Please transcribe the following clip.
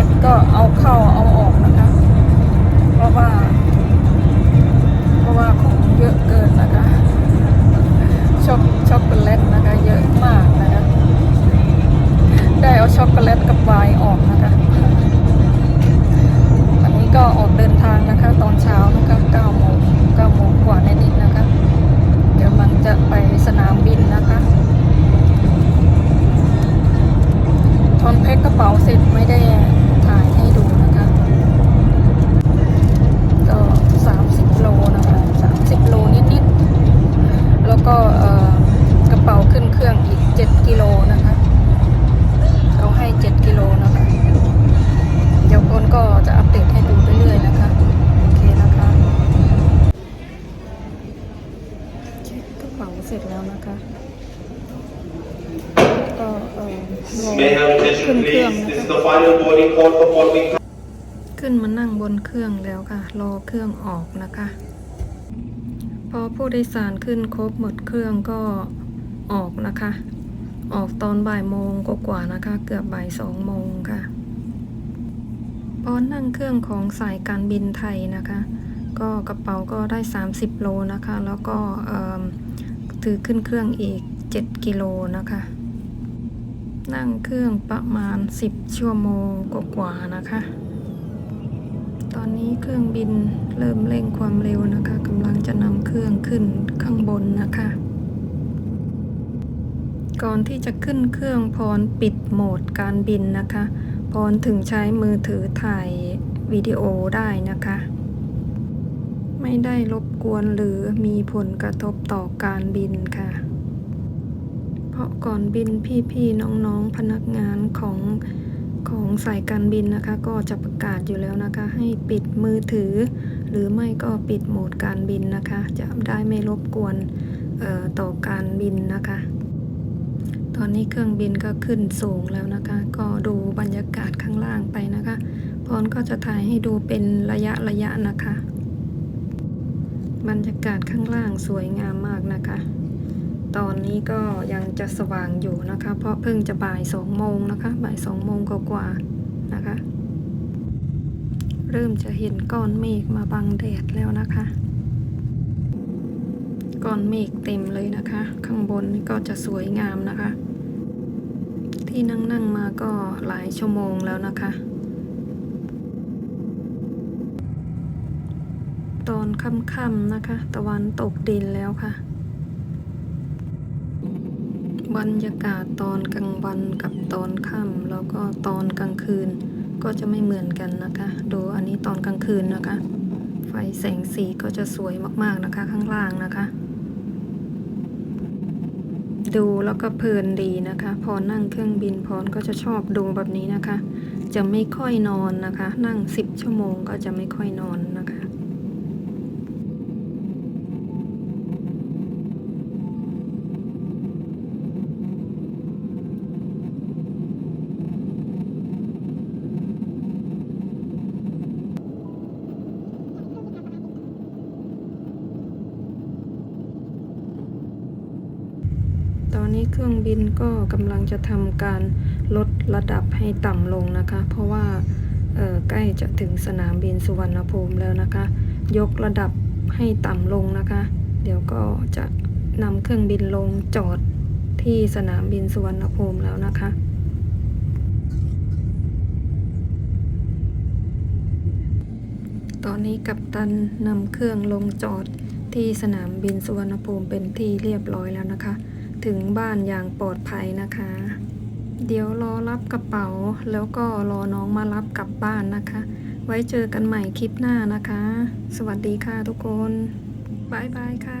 ็กก็เอาเข้าเอาออกนะคะ เพราะว่า เพราะว่าของเยอะเกินนะคะช็อกช็อกโกแลตนะคะ เยอะมากนะคะ ได้เอาช็อกโกแลตกับไวน์ออกนะคะ อันนี้ก็ออกเดินทางนะคะ ตอนเช้า เป๋าเสร็จแล้วนะคะ ก็เออรอ May I have ขึ้น attention เครื่อง please? นะ This is คะ the final boarding call for following ขึ้นมานั่งบนเครื่องแล้วค่ะ รอเครื่องออกนะคะ พอผู้โดยสารขึ้นครบหมดเครื่องก็ออกนะคะ ออกตอนบ่ายโมงกว่าๆนะคะ เกือบบ่ายสองโมงค่ะพอนั่งเครื่องของสายการบินไทยนะคะ ก็กระเป๋าก็ได้ 30 โลนะคะ แล้วก็ เอิ่มถือขึ้นเครื่องอีก 7 กิโลนะคะ นั่งเครื่องประมาณ 10 ชั่วโมงกว่าๆนะคะ ตอนนี้เครื่องบินเริ่มเร่งความเร็วนะคะกำลังจะนำเครื่องขึ้นข้างบนนะคะ ก่อนที่จะขึ้นเครื่องพรปิดโหมดการบินนะคะ พรถึงใช้มือถือถ่ายวิดีโอได้นะคะ ไม่ได้รบกวนหรือมีผลกระทบต่อการบินค่ะ เพราะก่อนบินพี่ๆน้องๆพนักงานของของสายการบินนะคะ ก็จะประกาศอยู่แล้วนะคะ ให้ปิดมือถือ หรือไม่ก็ปิดโหมดการบินนะคะ จะได้ไม่รบกวนเอ่อต่อการบินนะคะ ตอนนี้เครื่องบินก็ขึ้นสูงแล้วนะคะ ก็ดูบรรยากาศข้างล่างไปนะคะ พรก็จะถ่ายให้ดูเป็นระยะระยะนะคะ บรรยากาศข้างล่างสวยงามมากนะคะ ตอนนี้ก็ยังจะสว่างอยู่นะคะ เพราะเพิ่งจะบ่ายสองโมงนะคะ บ่ายสองโมงกว่าๆนะคะ เริ่มจะเห็นก้อนเมฆมาบังแดดแล้วนะคะ ก้อนเมฆเต็มเลยนะคะ ข้างบนก็จะสวยงามนะคะ ที่นั่งนั่งๆมาก็หลายชั่วโมงแล้วนะคะ ตอนค่ำๆนะคะ ตะวันตกดินแล้วค่ะ บรรยากาศตอนกลางวันกับตอนค่ำแล้วก็ตอนกลางคืนก็จะไม่เหมือนกันนะคะ ดูอันนี้ตอนกลางคืนนะคะ ไฟแสงสีก็จะสวยมากๆนะคะ ข้างล่างนะคะ ดูแล้วก็เพลินดีนะคะ พอนั่งเครื่องบินพรก็จะชอบดูแบบนี้นะคะ จะไม่ค่อยนอนนะคะ นั่ง 10 ชั่วโมงก็จะไม่ค่อยนอนนะคะ ตอ นี้เครื่องบินก็กำลังจะทำการลดระดับให้ต่ำลงนะคะ เพราะว่าใกล้จะถึงสนามบินสุวรรณภูมิแล้วนะคะ ยกระดับให้ต่ำลงนะคะ เดี๋ยวก็จะนำเครื่องบินลงจอดที่สนามบินสุวรรณภูมิแล้วนะคะตอนนี้กัปตันนำเครื่องลงจอดที่สนามบินสุวรรณภูมิเป็นที่เรียบร้อยแล้วนะคะ ถึงบ้านอย่างปลอดภัยนะคะ เดี๋ยวรอรับกระเป๋าแล้วก็รอน้องมารับกลับบ้านนะคะ ไว้เจอกันใหม่คลิปหน้านะคะ สวัสดีค่ะทุกคนบายบายค่ะ